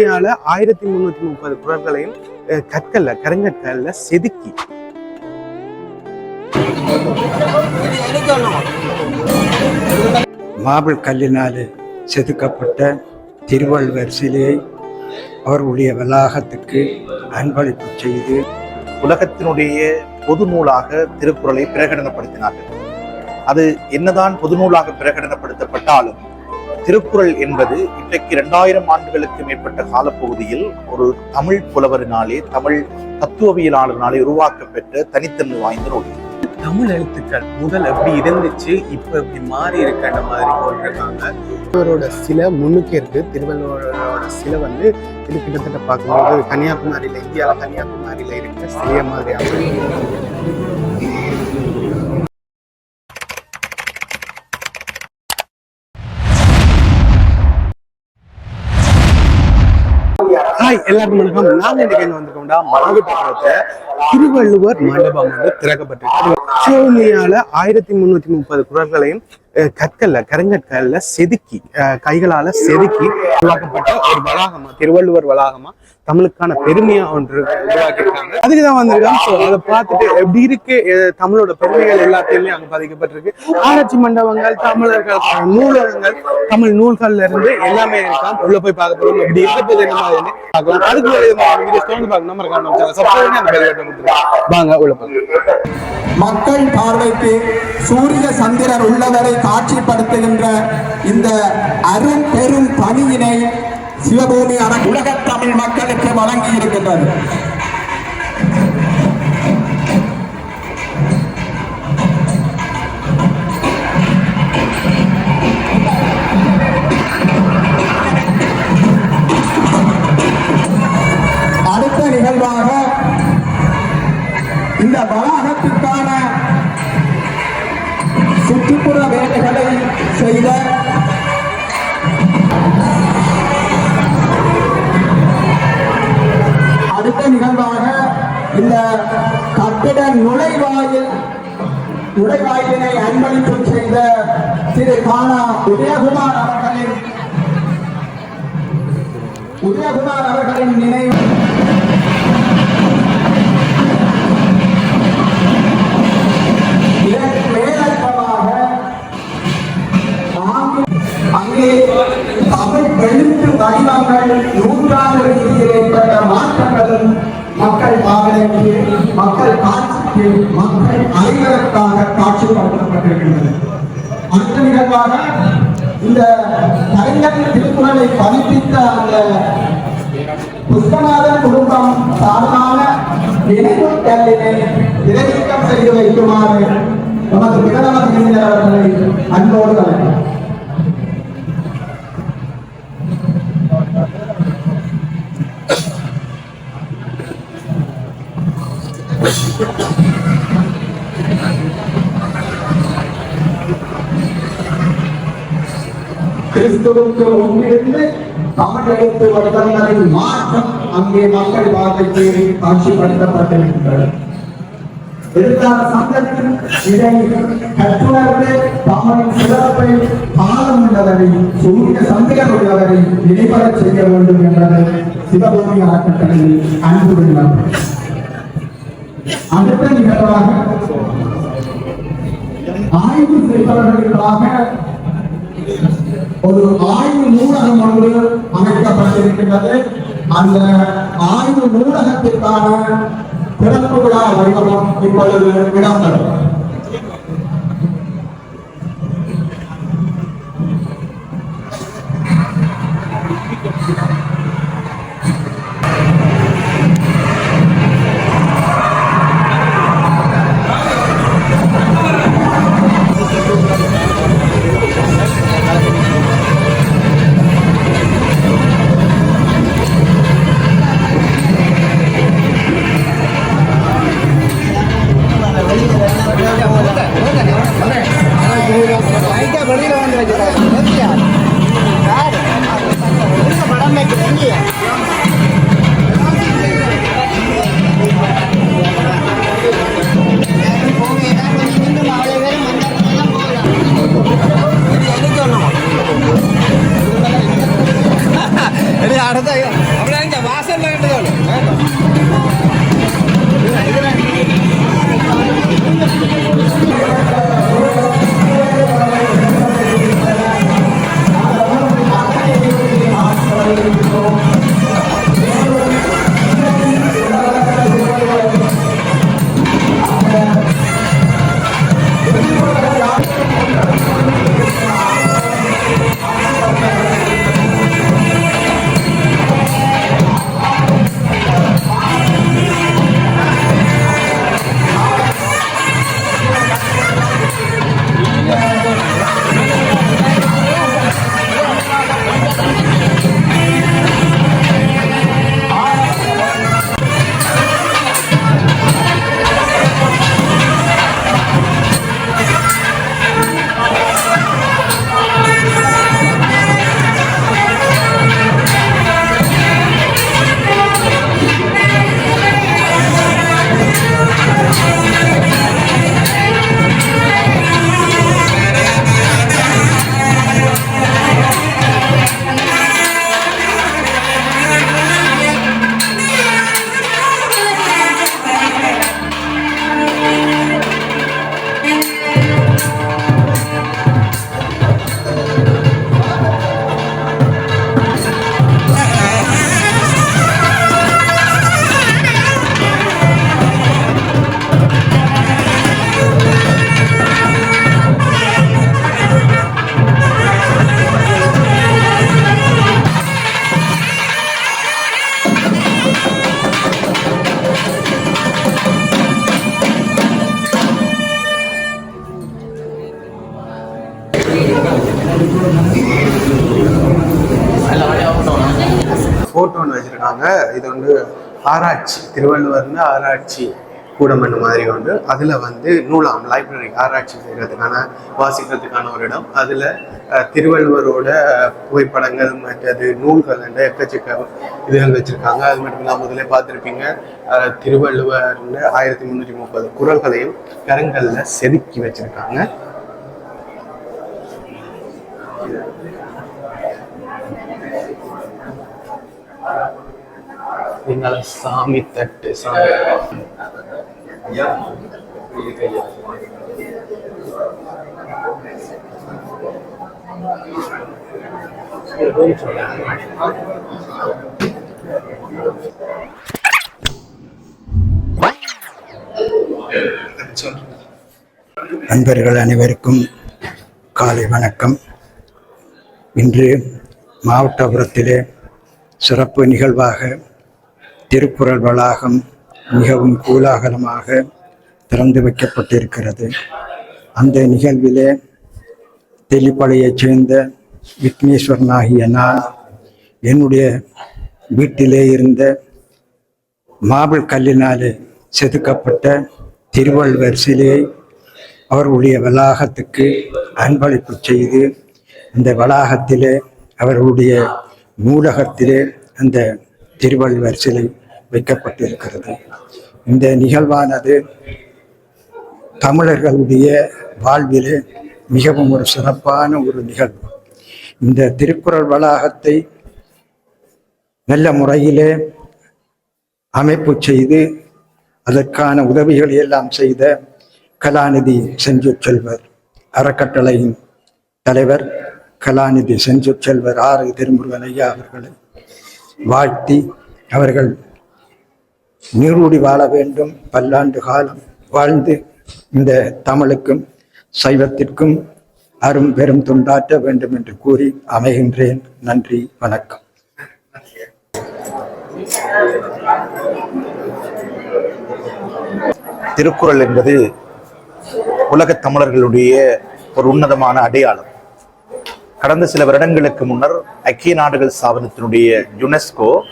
சோழியால ஆயிரத்தி முந்நூற்றி முப்பது குரல்களையும் கற்கல்ல கருங்கற்கல்ல செதுக்கி. மாபிள் கல்லினால் செதுக்கப்பட்ட திருவள்ளுவர் சிலையை அவர்களுடைய வளாகத்துக்கு அன்பளிப்பு செய்து உலகத்தினுடைய பொது நூலாக திருக்குறளை பிரகடனப்படுத்தினார்கள். அது என்னதான் பொது நூலாக பிரகடனப்படுத்தப்பட்டாலும் திருக்குறள் என்பது இன்றைக்கு இரண்டாயிரம் ஆண்டுகளுக்கு மேற்பட்ட காலப்பகுதியில் ஒரு தமிழ் புலவரினாலே தமிழ் தத்துவவியலாளர்னாலே உருவாக்கப்பெற்ற தனித்தன்மை வாய்ந்த நூல். தமிழ் எழுத்துக்கள் முதல் எப்படி இருந்துச்சு இப்ப எப்படி மாறி இருக்கின்ற மாதிரி போட்டிருக்காங்க திருவள்ளுவரோட சிலை முன்னுக்கு இருக்கு. திருவள்ளுவரோட சிலை வந்து இது கிட்டத்தட்ட பார்க்கும்போது கன்னியாகுமரியில இந்தியாவில் கன்னியாகுமரியில இருக்கிற சிலைய மாதிரி ஹாய் எல்லாருக்கும் வணக்கம். நாங்க இன்னைக்கு எங்க வந்திருக்கோம்டா மாவட்டத்துல திருவள்ளுவர் மண்டபம் வந்து திறக்கப்பட்டிருக்கு. சோழியால ஆயிரத்தி முன்னூத்தி முப்பது குரல்களையும் கற்கல்ல கருங்கற்கல்ல செதுக்கி கைகளால செதுக்கி உருவாக்கப்பட்ட ஒரு வளாகமா திருவள்ளுவர் வளாகமா தமிழுக்கான பெருமையா ஒன்று உருவாக்கியிருக்காங்க. அதுக்குதான் வந்திருக்காங்க. ஸோ அதை பார்த்துட்டு எப்படி இருக்கு தமிழோட பெருமைகள் எல்லாத்தையுமே அங்க பதிக்கப்பட்டிருக்கு. ஆராய்ச்சி மண்டபங்கள் தமிழர்கள் நூலகங்கள் தமிழ் நூல்கள்ல இருந்து எல்லாமே இருக்கான் உள்ள போய் பார்க்க போறோம். எப்படி இருக்க என்ன மாதிரி பார்க்கலாம். அதுக்கு ஒரு வீடியோ தொடர்ந்து பார்க்க நம்ம இருக்காங்க சப்ஸ்கிரைப் அந்த வாங்க உள்ள போகலாம் மக்கள் பார்வைக்கு சூரிய சந்திரர் உள்ளவரை காட்சிப்படுத்துகின்ற இந்த அரும் பெரும் பணியினை சிவபூமி உலக தமிழ் மக்களுக்கு வழங்கி இருக்கின்றது அடுத்த நிகழ்வாக இந்த வளாகத்திற்கு சுற்றுப்புற வேலைகளை செய்த அடுத்த நிகழ்வாக இந்த கட்டிட நுழைவாயில் நுழைவாயிலினை அன்பளிப்பு செய்த திரு கானா உதயகுமார் அவர்களின் உதயகுமார் அவர்களின் நினைவு. அவர்களை பதிப்பித்த அந்த புஷ்பநாதன் குடும்பம் சார்பான நினைவு கல்லினை இடைநீக்கம் செய்து வைக்குமாறு நமது விகடன அவர்களை அன்போடு அழைக்கிறோம் கிறிஸ்துவுக்கு முன்னிருந்து வர்த்தகங்களின் மாற்றம் அங்கே மக்கள் பார்வைக்கு காட்சிப்படுத்தப்பட்டிருக்கின்றது. எதிர்கால சந்தத்தில் இதை கற்றுணர்ந்து தமிழின் சிறப்பை காலம் உள்ளவரை சூரிய சந்திரன் உள்ளவரை நினைவரச் செய்ய வேண்டும் என்பதை சிவபூமி அறக்கட்டளையில் அன்பு அடுத்த நிகழ்வாக ஆய்வு செய்பவர்களுக்காக ஒரு ஆய்வு நூலகம் ஒன்று அமைக்கப்பட்டிருக்கின்றது. அந்த ஆய்வு நூலகத்திற்கான திறப்பு விழா வைபவம் இப்பொழுது இடம்பெறும். ஆராய்ச்சி திருவள்ளுவர்னு ஆராய்ச்சி கூடம் என்ன மாதிரி உண்டு. அதில் வந்து நூலாம் லைப்ரரி ஆராய்ச்சி செய்கிறதுக்கான வாசிக்கிறதுக்கான ஒரு இடம். அதில் திருவள்ளுவரோட புகைப்படங்கள் மற்றது நூல்கள் என்ற எக்கச்சக்க இதுகள் வச்சுருக்காங்க. அது மட்டும் இல்லாமல் முதலே பார்த்துருப்பீங்க திருவள்ளுவர்னு ஆயிரத்தி முந்நூற்றி முப்பது குரல்களையும் கரங்களில் செதுக்கி வச்சுருக்காங்க. என்னால சாமி தட்டு சாமி நண்பர்கள் அனைவருக்கும் காலை வணக்கம். இன்று மாவட்டபுரத்திலே சிறப்பு நிகழ்வாக திருக்குறள் வளாகம் மிகவும் கூலாகலமாக திறந்து வைக்கப்பட்டிருக்கிறது. அந்த நிகழ்விலே தெல்லிப்பளையைச் சேர்ந்த விக்னேஸ்வரனாகிய நான் என்னுடைய வீட்டிலே இருந்த மாபிள் கல்லினாலே செதுக்கப்பட்ட திருவள்ளுவர் சிலையை அவர்களுடைய வளாகத்துக்கு அன்பளிப்பு செய்து அந்த வளாகத்திலே அவர்களுடைய நூலகத்திலே அந்த திருவள்ளுவர் சிலை வைக்கப்பட்டிருக்கிறது. இந்த நிகழ்வானது தமிழர்களுடைய வாழ்விலே மிகவும் ஒரு சிறப்பான ஒரு நிகழ்வு. இந்த திருக்குறள் வளாகத்தை நல்ல முறையிலே அமைப்பு செய்து அதற்கான உதவிகளை எல்லாம் செய்த கலாநிதி செஞ்சு செல்வர் அறக்கட்டளையின் தலைவர் கலாநிதி செஞ்சு செல்வர் ஆறு திருமுருகன் ஐயா அவர்களை வாழ்த்தி அவர்கள் நீரூடி வாழ வேண்டும். பல்லாண்டு காலம் வாழ்ந்து இந்த தமிழுக்கும் சைவத்திற்கும் அரும் பெரும் துண்டாற்ற வேண்டும் என்று கூறி அமைகின்றேன். நன்றி வணக்கம். திருக்குறள் என்பது உலகத் தமிழர்களுடைய ஒரு உன்னதமான அடையாளம். கடந்த சில வருடங்களுக்கு முன்னர் ஐக்கிய நாடுகள் ஸ்தாபனத்தினுடைய யுனெஸ்கோ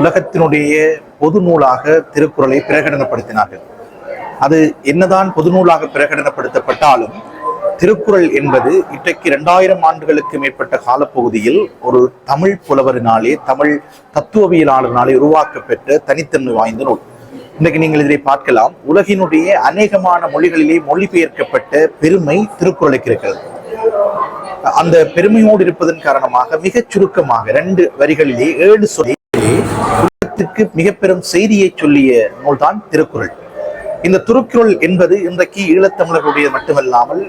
உலகத்தினுடைய பொது நூலாக திருக்குறளை பிரகடனப்படுத்தினார்கள். அது என்னதான் பொது நூலாக பிரகடனப்படுத்தப்பட்டாலும் திருக்குறள் என்பது இன்றைக்கு இரண்டாயிரம் ஆண்டுகளுக்கு மேற்பட்ட காலப்பகுதியில் ஒரு தமிழ் புலவரினாலே தமிழ் தத்துவவியலாளர்னாலே உருவாக்கப்பெற்ற தனித்தன்மை வாய்ந்த நூல். இன்றைக்கு நீங்கள் இதை பார்க்கலாம். உலகினுடைய அநேகமான மொழிகளிலே மொழிபெயர்க்கப்பட்ட பெருமை திருக்குறளுக்கு இருக்கிறது. அந்த பெருமையோடு இருப்பதன் காரணமாக மிகச் சுருக்கமாக ரெண்டு வரிகளிலே ஏழு சொல்லி உலகத்திற்கு மிக பெரும் செய்தியை சொல்லிய நூல்தான் திருக்குறள். இந்த திருக்குறள் என்பது இன்றைக்கு ஈழத்தமிழர்களுடைய மட்டுமல்லாமல்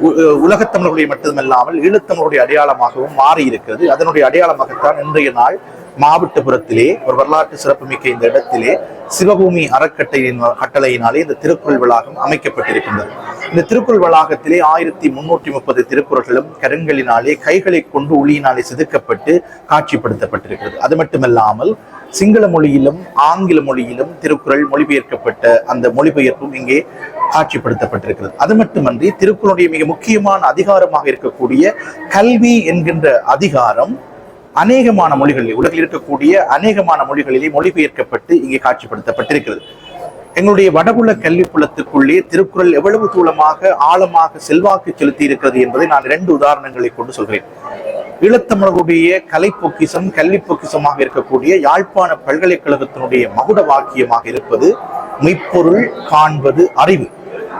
உ- உலகத் தமிழர்களுடைய மட்டுமல்லாமல் ஈழத்தமிழருடைய அடையாளமாகவும் மாறி இருக்கிறது அதனுடைய அடையாளமாகத்தான் இன்றைய நாள் மாவட்டபுரத்திலே ஒரு வரலாற்று சிறப்புமிக்க இந்த இடத்திலே சிவபூமி அறக்கட்டையின் கட்டளையினாலே இந்த திருக்குறள் வளாகம் அமைக்கப்பட்டிருக்கின்றது. இந்த திருக்குறள் வளாகத்திலே ஆயிரத்தி முன்னூற்றி முப்பது திருக்குறள்களும் கருங்கலினாலே கைகளை கொண்டு ஒளியினாலே செதுக்கப்பட்டு காட்சிப்படுத்தப்பட்டிருக்கிறது. அது மட்டுமல்லாமல் சிங்கள மொழியிலும் ஆங்கில மொழியிலும் திருக்குறள் மொழிபெயர்க்கப்பட்ட அந்த மொழிபெயர்ப்பும் இங்கே காட்சிப்படுத்தப்பட்டிருக்கிறது. அது மட்டுமன்றி திருக்குறளுடைய மிக முக்கியமான அதிகாரமாக இருக்கக்கூடிய கல்வி என்கின்ற அதிகாரம் அநேகமான மொழிகளில் உலகில் இருக்கக்கூடிய அநேகமான மொழிகளிலே மொழிபெயர்க்கப்பட்டு இங்கே காட்சிப்படுத்தப்பட்டிருக்கிறது. எங்களுடைய வடபுல கல்வி புலத்துக்குள்ளே திருக்குறள் எவ்வளவு தூளமாக ஆழமாக செல்வாக்கு செலுத்தி இருக்கிறது என்பதை நான் இரண்டு உதாரணங்களை கொண்டு சொல்கிறேன். ஈழத்தமிழர்களுடைய கலை பொக்கிசம் கல்வி பொக்கிசமாக இருக்கக்கூடிய யாழ்ப்பாண பல்கலைக்கழகத்தினுடைய மகுட வாக்கியமாக இருப்பது மெய்ப்பொருள் காண்பது அறிவு.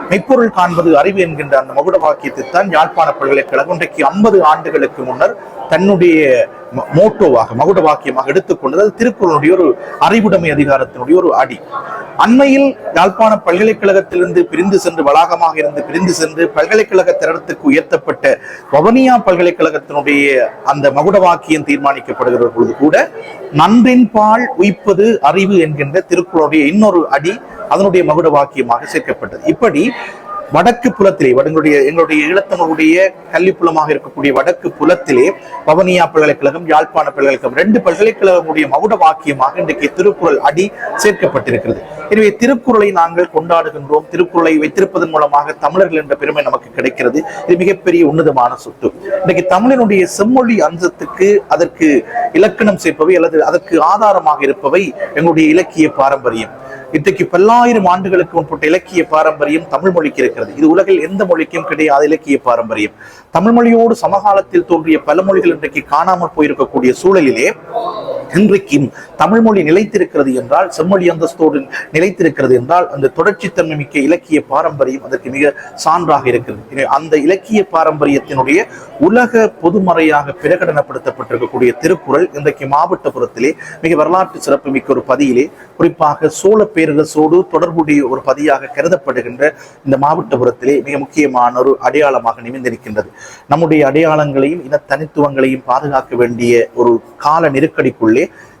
மெய்ப்பொருள் காண்பது அறிவு என்கின்ற அந்த மகுட வாக்கியத்தை தான் யாழ்ப்பாண பல்கலைக்கழகம் இன்றைக்கு ஐம்பது ஆண்டுகளுக்கு முன்னர் தன்னுடைய மோட்டோவாக மகுட வாக்கியமாக எடுத்துக்கொண்டது. அது திருக்குறளுடைய ஒரு அறிவுடைமை அதிகாரத்தினுடைய ஒரு அடி. அண்மையில் யாழ்ப்பாண பல்கலைக்கழகத்திலிருந்து பிரிந்து சென்று வளாகமாக இருந்து பிரிந்து சென்று பல்கலைக்கழக தரத்துக்கு உயர்த்தப்பட்ட வவனியா பல்கலைக்கழகத்தினுடைய அந்த மகுட வாக்கியம் தீர்மானிக்கப்படுகிற பொழுது கூட நன்றின் பால் உய்ப்பது அறிவு என்கின்ற திருக்குறளுடைய இன்னொரு அடி அதனுடைய மகுட வாக்கியமாக சேர்க்கப்பட்டது. இப்படி வடக்கு புலத்திலே எங்களுடைய எங்களுடைய ஈழத்தமிழுடைய கல்விப்புலமாக இருக்கக்கூடிய வடக்கு புலத்திலே பவனியா பல்கலைக்கழகம் யாழ்ப்பாண பல்கலைக்கழகம் ரெண்டு பல்கலைக்கழகமுடைய மகுட வாக்கியமாக இன்றைக்கு திருக்குறள் அடி சேர்க்கப்பட்டிருக்கிறது. எனவே திருக்குறளை நாங்கள் கொண்டாடுகின்றோம். திருக்குறளை வைத்திருப்பதன் மூலமாக தமிழர்கள் என்ற பெருமை நமக்கு கிடைக்கிறது. இது மிகப்பெரிய உன்னதமான சொத்து. இன்றைக்கு தமிழனுடைய செம்மொழி அம்சத்துக்கு அதற்கு இலக்கணம் சேர்ப்பவை அல்லது அதற்கு ஆதாரமாக இருப்பவை எங்களுடைய இலக்கிய பாரம்பரியம். இன்றைக்கு பல்லாயிரம் ஆண்டுகளுக்கு முன்பட்ட இலக்கிய பாரம்பரியம் தமிழ் மொழிக்கு இருக்கிறது. இது உலகில் எந்த மொழிக்கும் கிடையாத இலக்கிய பாரம்பரியம். தமிழ் மொழியோடு சமகாலத்தில் தோன்றிய பல மொழிகள் இன்றைக்கு காணாமல் போயிருக்கக்கூடிய சூழலிலே இன்றைக்கும் தமிழ் மொழி நிலைத்திருக்கிறது என்றால் செம்மொழி அந்தஸ்தோடு நிலைத்திருக்கிறது என்றால் அந்த தொடர்ச்சித்தன்மை மிக்க இலக்கிய பாரம்பரியம் அதற்கு மிக சான்றாக இருக்கிறது. அந்த இலக்கிய பாரம்பரியத்தினுடைய உலக பொதுமறையாக பிரகடனப்படுத்தப்பட்டிருக்கக்கூடிய திருக்குறள் இன்றைக்கு மாவட்டபுரத்திலே மிக வரலாற்று சிறப்புமிக்க ஒரு பதியிலே குறிப்பாக சோழ பேரரசோடு தொடர்புடைய ஒரு பதியாக கருதப்படுகின்ற இந்த மாவட்டபுரத்திலே மிக முக்கியமான ஒரு அடையாளமாக நிமிந்திருக்கின்றது நம்முடைய அடையாளங்களையும் இன தனித்துவங்களையும் பாதுகாக்க வேண்டிய ஒரு கால நெருக்கடிக்குள்ள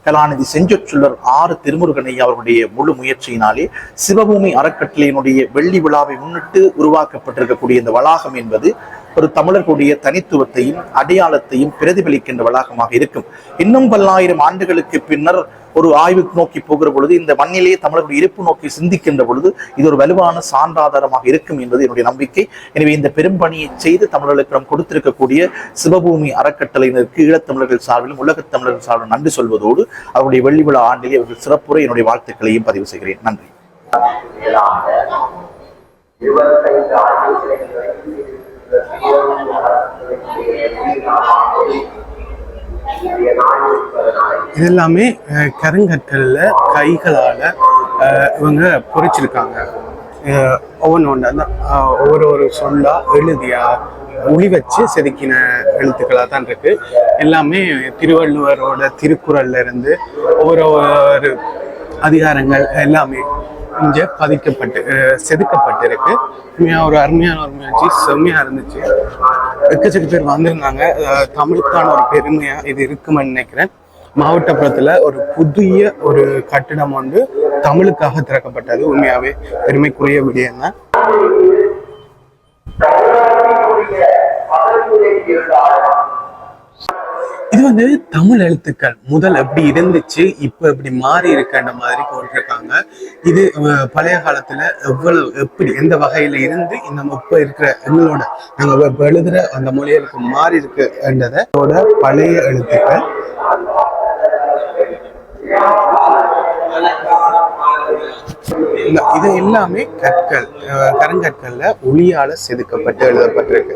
கலாநிதி செஞ்சொற்றுள்ளர் ஆறு திருமுருகனை அவர்களுடைய முழு முயற்சியினாலே சிவபூமி அறக்கட்டளையினுடைய வெள்ளி விழாவை முன்னிட்டு உருவாக்கப்பட்டிருக்கக்கூடிய இந்த வளாகம் என்பது ஒரு தமிழர்களுடைய தனித்துவத்தையும் அடையாளத்தையும் பிரதிபலிக்கின்ற வளாகமாக இருக்கும். இன்னும் பல்லாயிரம் ஆண்டுகளுக்கு பின்னர் ஒரு ஆய்வுக்கு நோக்கி போகிற பொழுது இந்த மண்ணிலேயே தமிழர்களுடைய இருப்பு நோக்கி சிந்திக்கின்ற பொழுது இது ஒரு வலுவான சான்றாதாரமாக இருக்கும் என்பது என்னுடைய நம்பிக்கை. எனவே இந்த பெரும்பணியை செய்து தமிழர்களுக்கு நாம் கொடுத்திருக்கக்கூடிய சிவபூமி அறக்கட்டளையினருக்கு ஈழத்தமிழர்கள் சார்பிலும் உலகத் தமிழர்கள் சார்பிலும் நன்றி சொல்வதோடு அவருடைய வெள்ளி விழா ஆண்டிலே அவர்கள் சிறப்புரை என்னுடைய வாழ்த்துக்களையும் பதிவு செய்கிறேன். நன்றி. இருபத்தைந்து ஆண்டுகளை இது எல்லாமே அஹ், கைகளால இவங்க பொறிச்சிருக்காங்க. அஹ், ஒவ்வொன்று ஒன்று அந்த ஒவ்வொரு ஒரு சொல்லா எழுதியா ஒளி வச்சு செதுக்கின எழுத்துக்களாக தான் இருக்கு. எல்லாமே திருவள்ளுவரோட திருக்குறள்ல இருந்து ஒவ்வொரு ஒரு அதிகாரங்கள் எல்லாமே இங்கே பதிக்கப்பட்டு செதுக்கப்பட்டிருக்கு. உண்மையாக ஒரு அருமையான ஒரு முயற்சி செம்மையாக இருந்துச்சு. எக்கச்சக்க பேர் வந்திருந்தாங்க. தமிழுக்கான ஒரு பெருமையாக இது இருக்குமென்னு நினைக்கிறேன். மாவட்டப்புறத்தில் ஒரு புதிய ஒரு கட்டிடம் வந்து தமிழுக்காக திறக்கப்பட்டது. உண்மையாகவே பெருமைக்குரிய விடயம் தான் வந்து தமிழ் எழுத்துக்கள் முதல் எப்படி இருந்துச்சு இப்ப எப்படி மாறி இருக்கின்ற மாதிரி போட்டிருக்காங்க. இது பழைய காலத்துல எவ்வளவு எப்படி எந்த வகையில இருந்து இந்த இப்ப இருக்கிற எங்களோட நாங்க எழுதுற அந்த மொழிகளுக்கு மாறி இருக்குன்றதோட பழைய எழுத்துக்கள். இது எல்லாமே கற்கள் கருங்கற்கள்ல ஒளியால செதுக்கப்பட்டு எழுதப்பட்டிருக்கு.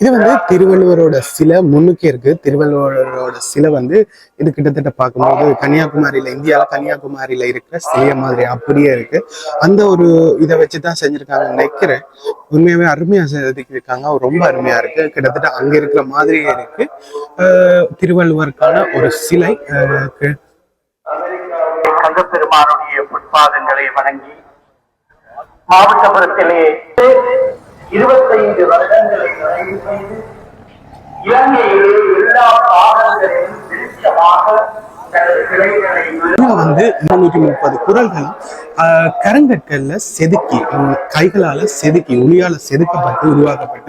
இது வந்து திருவள்ளுவரோட சிலை முன்னுக்கே இருக்கு. திருவள்ளுவரோட சிலை வந்து இது கிட்டத்தட்ட பார்க்கும்போது கன்னியாகுமரியில இந்தியாவில கன்னியாகுமரியில இருக்கிற சிலைய மாதிரி அப்படியே இருக்கு. அந்த ஒரு இதை வச்சுதான் செஞ்சிருக்காங்க நினைக்கிறேன். உண்மையாவே அருமையா செதுக்கியிருக்காங்க. ரொம்ப அருமையா இருக்கு. கிட்டத்தட்ட அங்க இருக்கிற மாதிரியே இருக்கு. அஹ் திருவள்ளுவருக்கான ஒரு சிலை அஹ் கு- கந்தப்பெருமானுடைய பொற்பாதங்களை வணங்கி மாவட்டபுரத்திலே இருபத்தைந்து வருடங்களை நிறைவு செய்து இலங்கையிலே எல்லா பாடல்களையும் வெளிச்சமாக வந்து முன்னூற்றி முப்பது குரல்களும் ஆஹ், செதுக்கி அவங்க கைகளால செதுக்கி ஒளியால செதுக்கப்பட்டு உருவாக்கப்பட்ட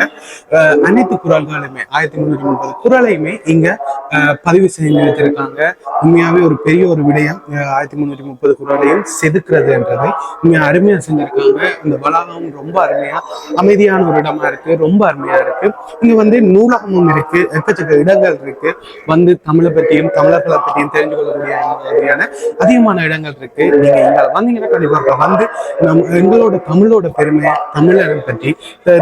ஆஹ், அனைத்து குரல்களுமே ஆயிரத்தி முன்னூற்றி முப்பது குரலையுமே இங்க ஆஹ், பதிவு செஞ்சு வச்சிருக்காங்க. உண்மையாவே ஒரு பெரிய ஒரு விடயம் ஆயிரத்தி முன்னூற்றி முப்பது குரலையும் செதுக்கிறதுன்றதை உண்மையா அருமையா செஞ்சிருக்காங்க. இந்த வளாகம் ரொம்ப அருமையா அமைதியான ஒரு இடமா இருக்கு ரொம்ப அருமையா இருக்கு. இங்க வந்து நூலகமும் இருக்கு எக்கச்சக்க இடங்கள் இருக்கு. வந்து தமிழை பற்றியும் தமிழர்களை பற்றியும் தெரிஞ்சு கொள்ளக்கூடிய மாதிரியான அதிகமான இடங்கள் இருக்கு. நீங்க இங்க வந்தீங்கன்னா கண்டிப்பா வந்து நம் எங்களோட தமிழோட பெருமை தமிழரை பற்றி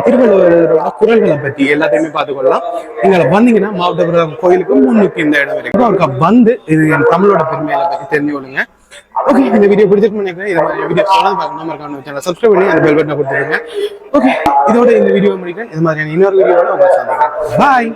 திருவள்ளுவரோட குரல்களை பற்றி எல்லாத்தையுமே பார்த்துக்கொள்ளலாம். நீங்க வந்தீங்கன்னா மாவட்டபுரம் கோயிலுக்கு முன்னுக்கு இந்த இடம் இருக்கு வந்து இது என் தமிழோட பெருமையை பற்றி தெரிஞ்சு கொள்ளுங்க ஓகே இந்த வீடியோ பிடிச்சிருக்கு நினைக்கிறேன். இது மாதிரி வீடியோ தொடர்ந்து பார்க்கணும். மறக்காம சேனல் சப்ஸ்கிரைப் பண்ணி அந்த பெல் பட்டனை கொடுத்துருங்க. ஓகே இதோட இந்த வீடியோ முடிக்கிறேன். இது மாதிரியான இன்னொரு வீடியோட உங்களை சந்திக்கிறேன். பாய்